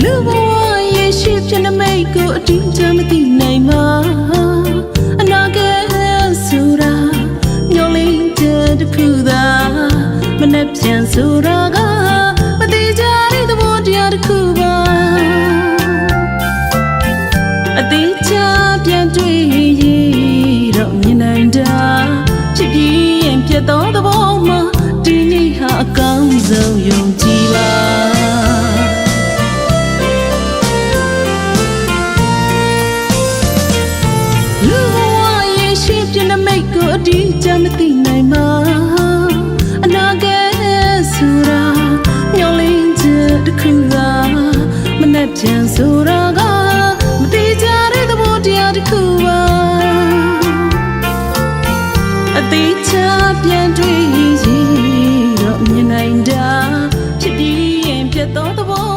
လူဘဝရဲ့ရှိဖြစ်နေမိတ်ကိုအတိအကျမသိနိုင်မှာအနာဂတ်ဆိုတာညှို့လေးတဲ့တစ်ခုသာမနဲ့ပြန်ဆိုတာကမတိကြတဲ့သဘောတရားတစ်ခုပါအသေးချာပြန်တွေ့ရတော့မြင်နိုင်တာချစ်ပြီးရင်ပြတ်သောသဘောမှာဒီနေ့ဟာအကောင်းဆုံးယုံကြည်ပါ အတိအကျမသိနိုင်မှာအနာဂတ်ဆိုတာမျောလင်းချက်တစ်ခုသာမနဲ့ပြန်ဆိုတာကမတိကြတဲ့သဘောတရားတစ်ခုပါအသေးချာပြန်တွေ့ရတော့မြင်နိုင်တာဖြစ်ပြီးရင်ပြတ်သောသဘော